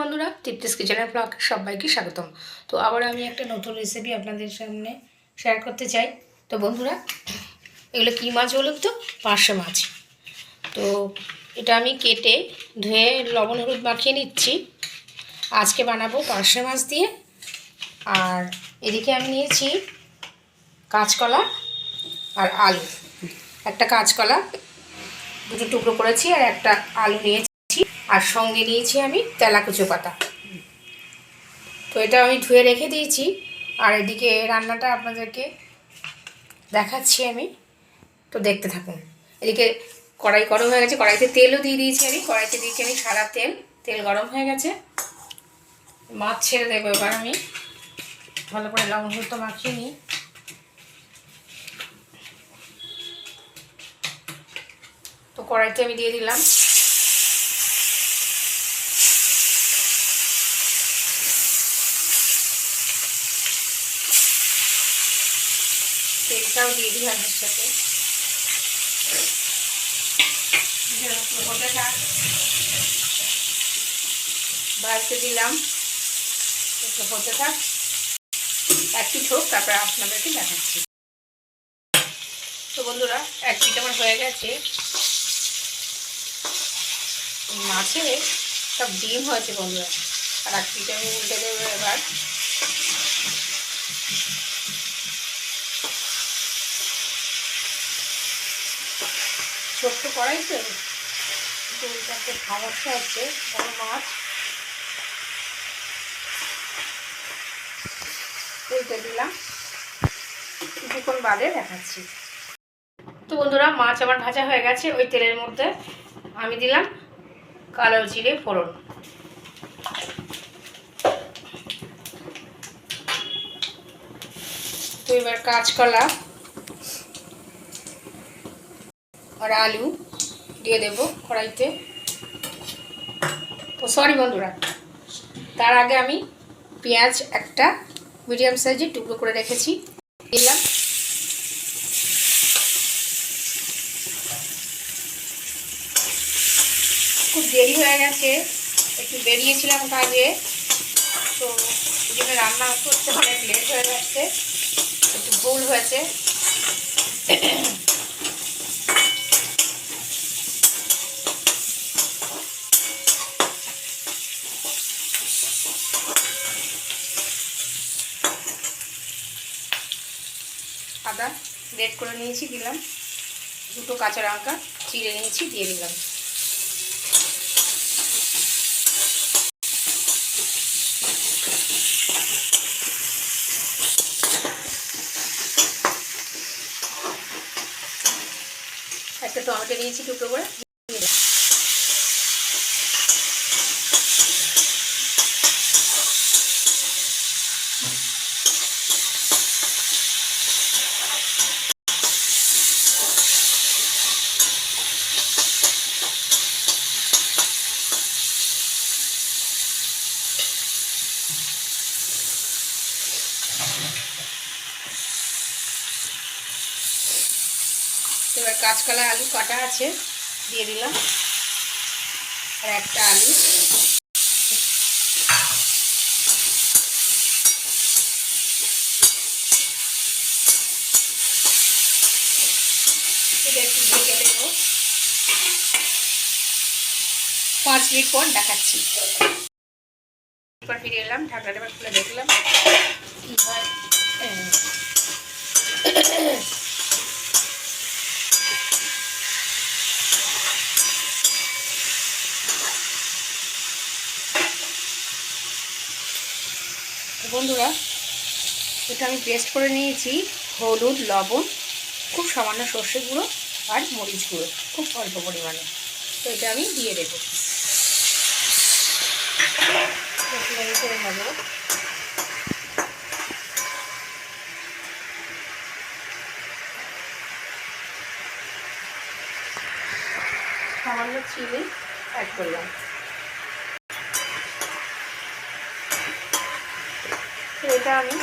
বন্ধুরা, তৃপ্তিস কিচেনের ব্লগ সবাইকে স্বাগতম। তো আবার আমি একটা নতুন রেসিপি আপনাদের সামনে শেয়ার করতে চাই। তো বন্ধুরা, এগুলো কী মাছ বলুন তো? পার্শে মাছ। তো এটা আমি কেটে ধুয়ে লবণ হলুদ মাখিয়ে নিচ্ছি। আজকে বানাবো পার্শে মাছ দিয়ে। আর এদিকে আমি নিয়েছি কাঁচকলা আর আলু। একটা কাঁচকলা, দুটো টুকরো করেছি আর একটা আলু নিয়েছি। আর সঙ্গে নিয়েছি আমি তেলাকুচো পাতা। তো এটা আমি ধুয়ে রেখে দিয়েছি। আর এদিকে রান্নাটা আপনাদেরকে দেখাচ্ছি আমি। তো দেখতে থাকুন। এদিকে কড়াই গরম হয়ে গেছে, কড়াইতে তেলও দিয়ে দিয়েছি আমি। কড়াইতে দিয়েছি আমি সাদা তেল। তেল গরম হয়ে গেছে। মাছ ছেড়ে দেবো এবার আমি। ভালো করে লবণ হলুদ মাখিয়ে নিই। তো কড়াইতে আমি দিয়ে দিলাম। তেলটাও দিয়ে দিই হাতের সাথে। থাক। ভাজতে দিলাম। একটু হতে থাক। এক পিঠ হোক তারপরে আপনাদেরকে দেখাচ্ছি। তো বন্ধুরা, এক পিঠ আমার হয়ে গেছে। মাছে সব ডিম হয়েছে বন্ধুরা। আর এক পিঠে আমি উল্টে দেবো এবার। ছোট্ট কড়াই তো উল্টাতে সমস্যা হচ্ছে বড় মাছ। উল্টে দিলাম। কিছুক্ষণ বাদে দেখাচ্ছি। তো বন্ধুরা, মাছ আমার ভাজা হয়ে গেছে ওই তেলের মধ্যে। আমি দিলাম কালো জিরে ফোড়ন। তো এবার কাঁচকলা আর আলু দিয়ে দেবো কড়াইতে। তো সরি বন্ধুরা, তার আগে আমি পেঁয়াজ একটা মিডিয়াম সাইজের টুকরো করে রেখেছি। দিলাম। খুব দেরি হয়ে গেছে, একটু বেরিয়েছিলাম কাজে। তো ওই জন্য রান্না করতে অনেক লেট হয়ে যাচ্ছে, একটু ভুল হয়েছে। আদা রেড করে নিয়েছি, দিলাম। দুটো কাঁচা লঙ্কা চিড়ে নিয়েছি, দিয়ে দিলাম। একটা টমেটো নিয়েছি দুটো করে। কাঁচকলা আলু কাটা আছে? দিয়ে দিলাম। আর একটা আলু। একটু ঢেকে পাঁচ মিনিট পর দেখাচ্ছি। ফিরে এলাম, ঢাকনাটা এবার খুলে দেখলাম। কি হয়? বন্ধুরা, এটা আমি পেস্ট করে নিয়েছি হলুদ, লবণ, খুব সামান্য সর্ষে গুঁড়ো আর মরিচ গুঁড়ো, খুব অল্প পরিমাণে। তো এটা আমি দিয়ে দেবো। সামান্য চিনি অ্যাড করলাম। এটা আমি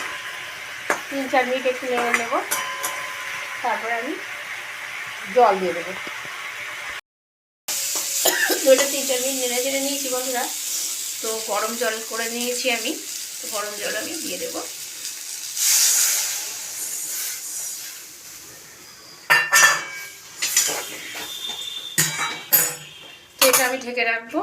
তিন চার মিনিট একটু নেড়ে নেব। তারপরে আমি জল দিয়ে দেবো। এটা তিন চার মিনিট নেড়ে চেড়ে নিয়েছি বন্ধুরা। তো গরম জল করে নিয়েছি আমি। তো গরম জল আমি দিয়ে দেবো। এটা আমি ঢেকে রাখব।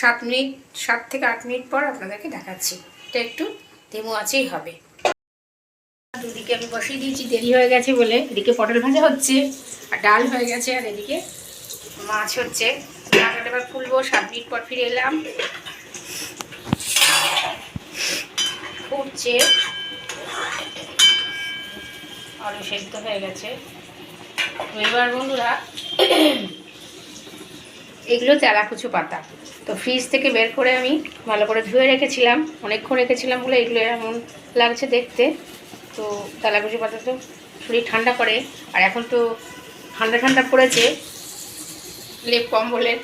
সাত মিনিট, সাত থেকে আট মিনিট পর আপনাদেরকে দেখাচ্ছি। এটা একটু তেমো আছেই হবে। দুদিকে আমি বসিয়ে দিয়েছি, দেরি হয়ে গেছে বলে। এদিকে পটল ভাজা হচ্ছে, আর ডাল হয়ে গেছে, আর এদিকে মাছ হচ্ছে। মাছটা এবার ফুলবো, সাত মিনিট পর ফিরে এলাম। ফুটছে। আলু সেদ্ধ হয়ে গেছে। এবার বন্ধুরা, এগুলো তেলাকুচু পাতা। তো ফ্রিজ থেকে বের করে আমি ভালো করে ধুয়ে রেখেছিলাম, অনেকক্ষণ রেখেছিলাম বলে এগুলো এমন লাগছে দেখতে। তো তেলাকুচু পাতা তো শরীর ঠান্ডা করে, আর এখন তো ঠান্ডা ঠান্ডা পড়েছে, লেপ কম্বলের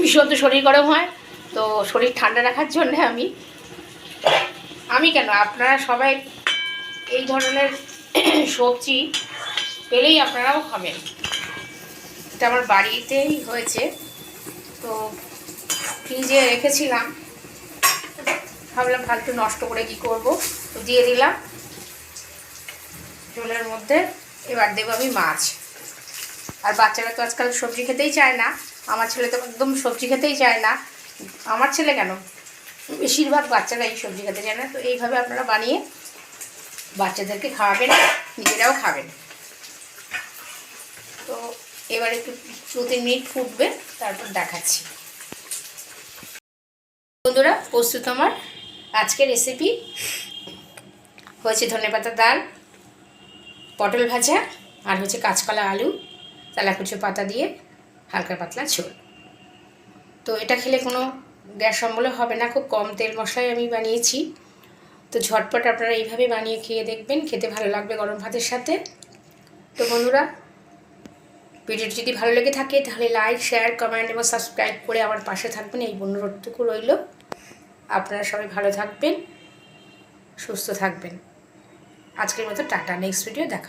ভীষণ তো শরীর গরম হয়, তো শরীর ঠান্ডা রাখার জন্য আমি আমি কেন? আপনারা সবাই এই ধরনের সবজি পেলেই আপনারাও খাবেন। এটা আমার বাড়িতেই হয়েছে। ফ্রিজে রেখেছিলাম। ভাবলাম ফালতু নষ্ট করে কি করব? তো দিয়ে দিলাম। ঝোলের মধ্যে এবার দেবো আমি মাছ। আর বাচ্চারা তো আজকাল সবজি খেতেই চায় না। আমার ছেলে তো একদম সবজি খেতেই চায় না। আমার ছেলে কেন? বেশিরভাগ বাচ্চারা এই সবজি খেতে চায় না। তো এইভাবে আপনারা বানিয়ে বাচ্চাদেরকে খাওয়াবেন, নিজেরাও খাবেন। তো এবার একটু দু তিন মিনিট ফুটবে, তারপর দেখাচ্ছি। বন্ধুরা প্রস্তুত আমার আজকের রেসিপি হয়েছে ধনেপাতা ডাল, পটল ভাজা আর হচ্ছে কাঁচকলা আলু, তেলাকুচো পাতা দিয়ে হালকা পাতলা ঝোল। তো এটা খেলে কোনো গ্যাস অম্বল হবে না, খুব কম তেল মশলায় আমি বানিয়েছি। তো ঝটপট আপনারা এইভাবে বানিয়ে খেয়ে দেখবেন, খেতে ভালো লাগবে গরম ভাতের সাথে। তো বন্ধুরা, ভিডিওটি যদি ভালো লেগে থাকে, তাহলে লাইক শেয়ার কমেন্ট এবং সাবস্ক্রাইব করে আমার পাশে থাকবেন, এই অনুরোধটুকু রইল। আপনারা সবাই ভালো থাকবেন সুস্থ থাকবেন আজকের মতো টাটা নেক্সট ভিডিও দেখা।